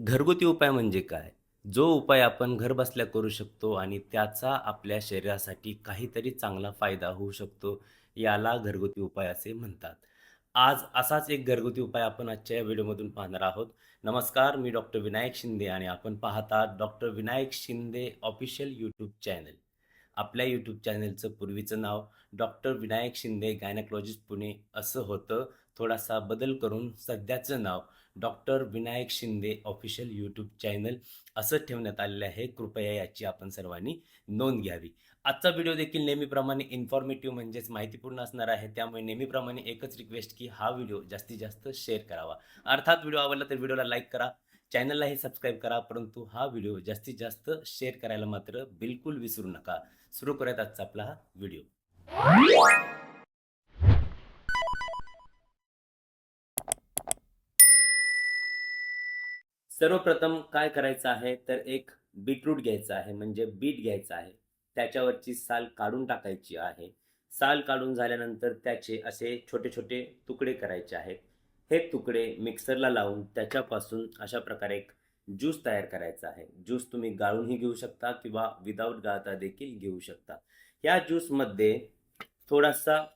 घरगुती उपाय म्हणजे काय? जो उपाय आपण घरबसल्या करू शकतो आणि त्याचा आपल्या शरीरासाठी काहीतरी चांगला फायदा होऊ शकतो, याला घरगुती उपाय असे म्हणतात. आज असाच एक घरगुती उपाय आपण आजच्या या व्हिडिओमधून पाहणार आहोत. नमस्कार, मी डॉक्टर विनायक शिंदे आणि आपण पाहता doctor Vinayak Shinde official YouTube channel. आपल्या यूट्यूब चॅनलचं पूर्वीचं नाव डॉक्टर विनायक शिंदे गायनेकॉलॉजिस्ट पुणे असं होतं. थोडासा बदल करून सध्याचं नाव doctor Vinayak Shinde official YouTube channel असं ठेवण्यात आलेलं आहे. कृपया याची आपण सर्वांनी नोंद घ्यावी. आजचा व्हिडिओ देखील नेहमीप्रमाणे इन्फॉर्मेटिव्ह म्हणजेच माहितीपूर्ण असणार आहे. त्यामुळे नेहमीप्रमाणे एकच रिक्वेस्ट की हा व्हिडिओ जास्तीत जास्त शेअर करावा. अर्थात व्हिडिओ आवडला तर व्हिडिओला लाईक करा, चॅनललाही सबस्क्राईब करा. परंतु हा व्हिडिओ जास्तीत जास्त शेअर करायला मात्र बिलकुल विसरू नका. सुरू करूयात आजचा आपला हा व्हिडिओ. सर्वप्रथम काय करायचं आहे तर एक बीटरूट घ्यायचं आहे म्हणजे बीट घ्यायचं आहे. त्याच्यावरची साल काढून टाकायची आहे. साल काढून झाल्यानंतर त्याचे असे छोटे-छोटे तुकडे करायचे आहेत. हे तुकडे मिक्सरला लावून त्याच्यापासून अशा प्रकारे एक ज्यूस तयार करायचा आहे. ज्यूस तुम्ही गाळूनही घेऊ शकता किंवा विदाऊट गाळता देखील घेऊ शकता. या ज्यूसमध्ये थोडासा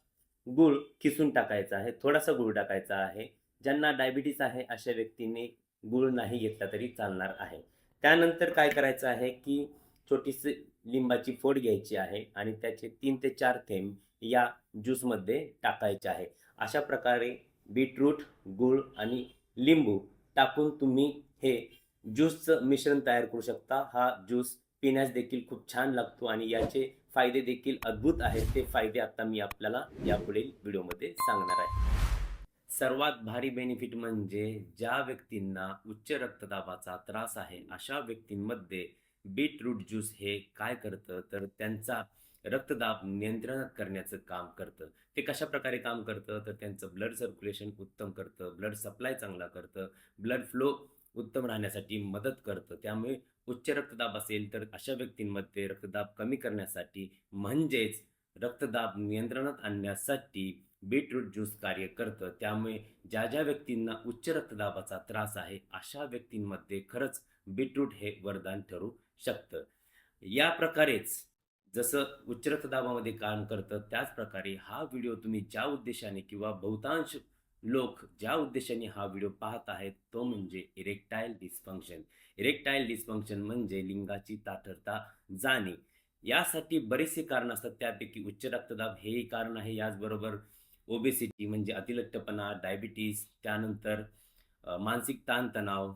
गूळ किसून टाकायचा आहे. थोडासा गुळ टाकायचा आहे. ज्यांना डायबिटीज आहे अशा व्यक्तींनी गूळ नाही घेतला तरी चालणार आहे. त्यानंतर काय करायचं आहे की छोटीशी लिंबाची फोड घ्यायची आहे आणि त्याचे तीन ते चार थेंब या ज्यूसमध्ये टाकायचे आहे. अशा प्रकारे बीटरूट, गूळ आणि लिंबू टाकून तुम्ही हे ज्यूसचं मिश्रण तयार करू शकता. हा ज्यूस पिण्यास देखील खूप छान लागतो आणि याचे फायदे देखील अद्भुत आहेत. ते फायदे आता मी आपल्याला यापुढील व्हिडिओमध्ये सांगणार आहे. सर्वात भारी बेनिफिट म्हणजे ज्या व्यक्तींना उच्च रक्तदाबाचा त्रास आहे, अशा व्यक्तींमध्ये बीटरूट ज्यूस हे काय करतं तर त्यांचा रक्तदाब नियंत्रणात करण्याचं काम करतं. ते कशा प्रकारे काम करतं तर त्यांचं ब्लड सर्क्युलेशन उत्तम करतं, ब्लड सप्लाय चांगला करतं, ब्लड फ्लो उत्तम राहण्यासाठी मदत करतं. त्यामुळे उच्च रक्तदाब असेल तर अशा व्यक्तींमध्ये रक्तदाब कमी करण्यासाठी म्हणजेच रक्तदाब नियंत्रणात आणण्यासाठी बीटरूट ज्यूस कार्य करतं. त्यामुळे ज्या ज्या व्यक्तींना उच्च रक्तदाबाचा त्रास आहे, अशा व्यक्तींमध्ये खरंच बीटरूट हे वरदान ठरू शकतं. या प्रकारेच जसं उच्च रक्तदाबामध्ये काम करतं, त्याच प्रकारे हा व्हिडिओ तुम्ही ज्या उद्देशाने किंवा बहुतांश लोक ज्या उद्देशाने हा व्हिडिओ पाहत आहेत, तो म्हणजे इरेक्टाईल डिस्फंक्शन. इरेक्टाईल डिस्फंक्शन म्हणजे लिंगाची ताठरता जाणे. यासाठी बरेचसे कारण असतात. त्यापैकी उच्च रक्तदाब हेही कारण आहे. याचबरोबर ओबेसिटी म्हणजे अतिलट्टपणा डायबिटीज, त्यानंतर मानसिक ताणतणाव,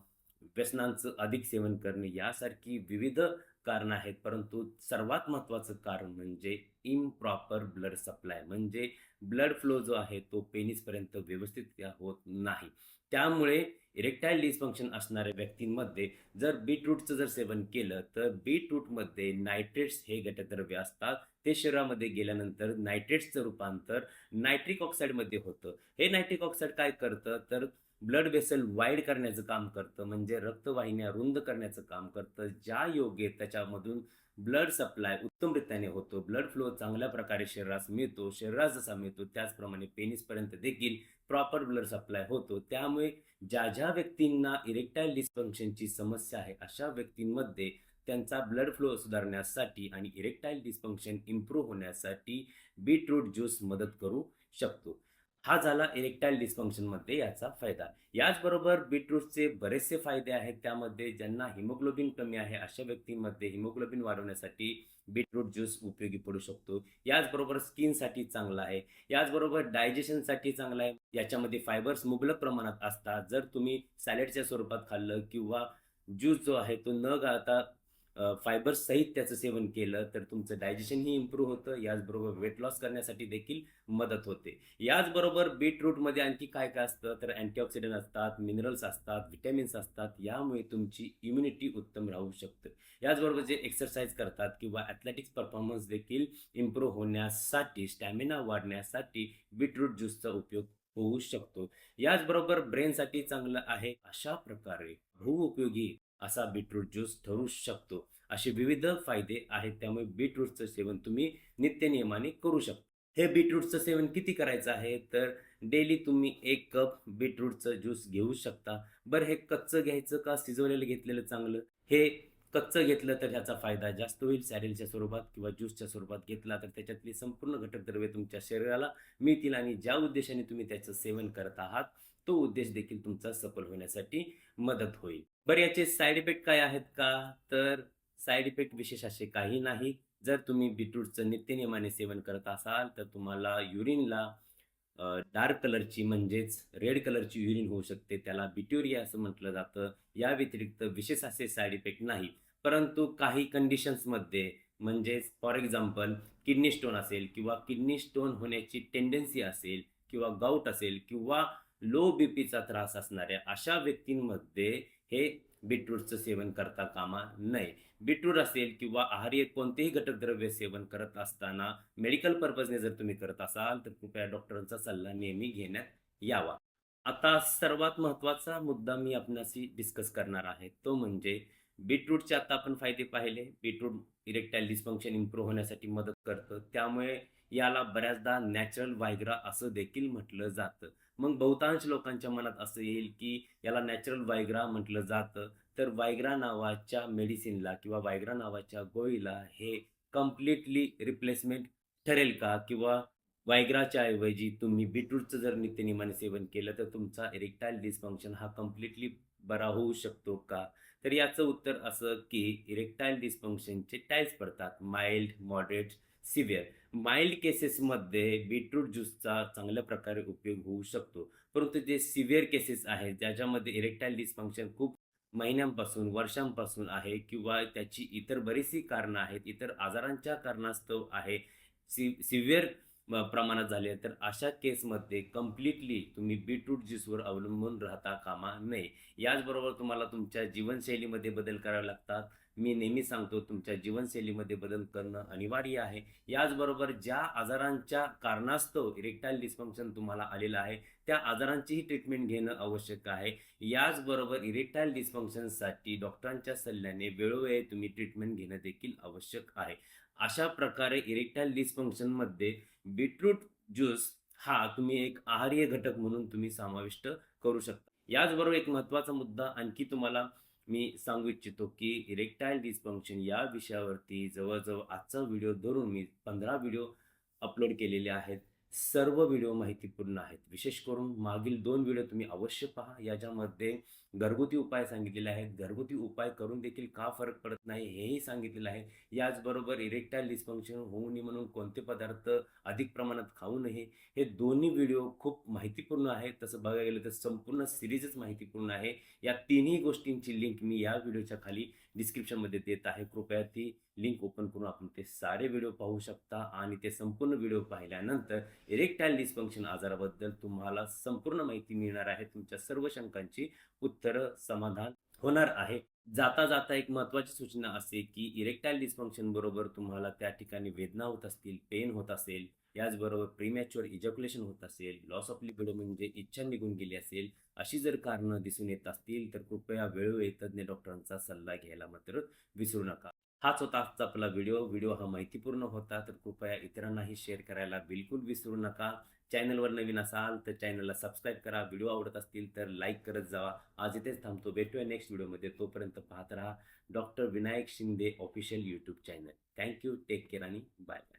व्यसनांचं अधिक सेवन करणे यासारखी विविध कारणं आहेत. परंतु सर्वात महत्त्वाचं कारण म्हणजे इम्प्रॉपर ब्लड सप्लाय म्हणजे ब्लड फ्लो जो आहे तो पेनिसपर्यंत व्यवस्थित होत नाही. त्यामुळे इरेक्टाईल डिस्फंक्शन असणाऱ्या व्यक्तींमध्ये जर बीटरूटचं जर सेवन केलं तर बीटरूटमध्ये नायट्रेट्स हे घटकद्रव्य असतात. ते शरीरामध्ये गेल्यानंतर नायट्रेट्सचं रूपांतर नायट्रिक ऑक्साईडमध्ये होतं. हे नायट्रिक ऑक्साईड काय करतं तर ब्लड वेसल वाईड करण्याचं काम करतं म्हणजे रक्तवाहिन्या रुंद करण्याचं काम करतं. ज्या योगे त्याच्यामधून ब्लड सप्लाय उत्तमरित्याने होतो. ब्लड फ्लो चांगल्या प्रकारे शरीरास मिळतो. शरीरास जसा मिळतो त्याचप्रमाणे पेनिसपर्यंत देखील प्रॉपर ब्लड सप्लाय होतो. त्यामुळे ज्या ज्या व्यक्तींना इरेक्टाईल डिस्फंक्शनची समस्या आहे, अशा व्यक्तींमध्ये त्यांचा ब्लड फ्लो सुधारण्यासाठी आणि इरेक्टाईल डिस्फंक्शन इम्प्रूव्ह होण्यासाठी बीटरूट ज्यूस मदत करू शकतो. हा झाला इरेक्टाईल डिस्फंक्शनमध्ये याचा फायदा. याचबरोबर बीटरूटचे बरेचसे फायदे आहेत. त्यामध्ये ज्यांना हिमोग्लोबिन कमी आहे, अशा व्यक्तींमध्ये हिमोग्लोबिन वाढवण्यासाठी बीटरूट ज्यूस उपयोगी पडू शकतो. याचबरोबर स्किनसाठी चांगला आहे. याचबरोबर डायजेशनसाठी चांगला आहे. याच्यामध्ये फायबर्स मुबलक प्रमाणात असतात. जर तुम्ही सॅलडच्या स्वरूपात खाल्लं किंवा ज्यूस जो आहे तो न गाळता फायबर्स सहित त्याचं सेवन केलं तर तुमचं डायजेशनही इम्प्रूव्ह होतं. याचबरोबर वेट लॉस करण्यासाठी देखील मदत होते. याचबरोबर बीटरूटमध्ये आणखी काय-काय असतं तर अँटीऑक्सिडंट असतात, मिनरल्स असतात, व्हिटॅमिन्स असतात. यामुळे तुमची इम्युनिटी उत्तम राहू शकते. याचबरोबर जे एक्सरसाइज करतात किंवा ॲथलेटिक्स परफॉर्मन्स देखील इम्प्रूव्ह होण्यासाठी, स्टॅमिना वाढण्यासाठी बीटरूट ज्यूसचा उपयोग होऊ शकतो. याचबरोबर ब्रेनसाठी चांगलं आहे. अशा प्रकारे बहुउपयोगी असा बीटरूट ज्यूस ठरू शकतो. असे विविध फायदे आहेत. त्यामुळे बीटरूटचं सेवन तुम्ही नित्यनियमाने करू शकता. हे बीटरूटचं सेवन किती करायचं आहे तर डेली तुम्ही एक कप बीटरूटचं ज्यूस घेऊ शकता बरं हे कच्चं घ्यायचं का शिजवलेलं घेतलेलं चांगलं हे कच्चं घेतलं तर ह्याचा फायदा जास्त होईल सॅरेलच्या स्वरूपात किंवा ज्यूसच्या स्वरूपात घेतला तर त्याच्यातली संपूर्ण घटक द्रव्ये तुमच्या शरीराला मिळतील आणि ज्या उद्देशाने तुम्ही त्याचं सेवन करत आहात तो उद्देश देखील तुमचा सफल होण्यासाठी मदत होईल बरं याचे साईड इफेक्ट काय आहेत का? तर साईड इफेक्ट विशेष असे काही नाही. जर तुम्ही बीटरूटचं नित्यनियमाने सेवन करत असाल तर तुम्हाला युरिनला डार्क कलरची म्हणजेच रेड कलरची युरिन होऊ शकते. त्याला बिट्युरिया असं म्हटलं जातं. या व्यतिरिक्त विशेष असे साईड इफेक्ट नाही. परंतु काही कंडिशन्समध्ये म्हणजेच फॉर एक्झाम्पल किडनी स्टोन असेल किंवा किडनी स्टोन होण्याची टेंडन्सी असेल किंवा गाऊट असेल किंवा लो बी पीचा त्रास असणाऱ्या अशा व्यक्तींमध्ये हे बीटरूटचं सेवन करता कामा नये. बीटरूट असेल किंवा आहारी कोणतेही घटकद्रव्य सेवन करत असताना मेडिकल पर्पजने जर तुम्ही करत असाल तर कृपया डॉक्टरांचा सल्ला नेहमी घेण्यात यावा. आता सर्वात महत्त्वाचा मुद्दा मी आपणाशी डिस्कस करणार आहे. तो म्हणजे बीटरूटचे आता आपण फायदे पाहिले. बीटरूट इरेक्टाईल डिस्फंक्शन इम्प्रूव्ह होण्यासाठी मदत करतं. त्यामुळे याला बऱ्याचदा नॅचरल व्हायग्रा असं देखील म्हटलं जातं. मग बहुतांश लोकांच्या मनात असं येईल की याला नॅचरल व्हायग्रा म्हटलं जातं. तर वायग्रा नावाच्या मेडिसिनला किंवा वायग्रा नावाच्या गोळीला हे कम्प्लिटली रिप्लेसमेंट ठरेल का? किंवा वायग्राच्या ऐवजी तुम्ही बीटरूटचं जर नित्यनिमाने सेवन केलं तर तुमचा इरेक्टाईल डिस्फंक्शन हा कम्प्लिटली बरा होऊ शकतो का? तर याचं उत्तर असं की इरेक्टाईल डिस्फंक्शनचे टाईल्स पडतात. माइल्ड मॉडरेट सिव्हिअर माइल्ड केसेसमध्ये बीटरूट ज्यूसचा चांगल्या प्रकारे उपयोग होऊ शकतो. परंतु जे सिव्हिअर केसेस आहेत ज्याच्यामध्ये इरेक्टाईल डिस्फंक्शन खूप महिन्यांपासून वर्षांपासून आहे किंवा त्याची इतर बरीचशी कारणं आहेत इतर आजारांच्या कारणास्तव आहे सि सिव्हिअर प्रमाणात झाले तर अशा केसमध्ये कम्प्लिटली तुम्ही बीटरूट ज्यूसवर अवलंबून राहता कामा नये. याचबरोबर तुम्हाला तुमच्या जीवनशैलीमध्ये बदल करावे लागतात. मी नेहमी सांगतो तुमच्या जीवनशैलीमध्ये बदल करणं अनिवार्य आहे. याचबरोबर ज्या आजारांच्या कारणास्तव इरेक्टाईल डिस्फंक्शन तुम्हाला आलेलं आहे त्या आजारांचीही ट्रीटमेंट घेणं आवश्यक आहे. याचबरोबर इरेक्टाईल डिस्फंक्शनसाठी डॉक्टरांच्या सल्ल्याने वेळोवेळी तुम्ही ट्रीटमेंट घेणं देखील आवश्यक आहे. अशा प्रकारे इरेक्टाईल डिस्फंक्शनमध्ये बीटरूट ज्यूस हा तुम्ही एक आहार्य घटक म्हणून तुम्ही समाविष्ट करू शकता. याचबरोबर एक महत्त्वाचा मुद्दा आणखी तुम्हाला मी सांगू इच्छितो की इरेक्टाईल डिस्फंक्शन या विषयावरती जवळजवळ आजचा व्हिडिओ धरून मी पंधरा व्हिडिओ अपलोड केलेले आहेत. सर्व व्हिडिओ माहितीपूर्ण आहेत. विशेष करून मागील दोन व्हिडिओ तुम्ही अवश्य पहा. याच्यामध्ये घरगुती उपाय सांगितलेले आहेत. घरगुती उपाय करून देखील का फरक पडत नाही हेही सांगितलेलं आहे. याचबरोबर इरेक्टाईल डिस्फंक्शन होऊ नये म्हणून कोणते पदार्थ अधिक प्रमाणात खाऊ नये हे दोन्ही व्हिडिओ खूप माहितीपूर्ण आहेत. तसं बघायला गेलं तर संपूर्ण सिरीजच माहितीपूर्ण आहे. या तिन्ही गोष्टींची लिंक मी या व्हिडिओच्या खाली डिस्क्रिप्शनमध्ये देत आहे. कृपया ती लिंक ओपन करून आपण ते सारे व्हिडिओ पाहू शकता आणि ते संपूर्ण व्हिडिओ पाहिल्यानंतर इरेक्टाईल डिस्फंक्शन आजाराबद्दल तुम्हाला संपूर्ण माहिती मिळणार आहे. तुमच्या सर्व शंकांची उत्तरं समाधान होणार आहे. जाता जाता एक महत्त्वाची सूचना असे की इरेक्टाईल डिस्फंक्शन बरोबर तुम्हाला त्या ठिकाणी वेदना होत असतील पेन होत असेल याचबरोबर प्रीमॅच्युअर इजॅक्युलेशन होत असेल लॉस ऑफ लिबिडो म्हणजे इच्छा निघून गेली असेल अशी जर कारणं दिसून येत असतील तर कृपया वेळोवेळी तज्ज्ञ डॉक्टरांचा सल्ला घ्यायला मात्र विसरू नका. हाच होता आजचा आपला व्हिडिओ. व्हिडिओ हा माहितीपूर्ण होता तर कृपया इतरांनाही शेअर करायला बिलकुल विसरू नका. चॅनलवर नवीन असाल तर चॅनलला सबस्क्राईब करा. व्हिडिओ आवडत असतील तर लाईक करत जावा. आज इथेच थांबतो. भेटूया नेक्स्ट व्हिडिओमध्ये. तोपर्यंत पाहत राहा doctor Vinayak Shinde official YouTube channel. Thank you. Take care आणि बाय बाय.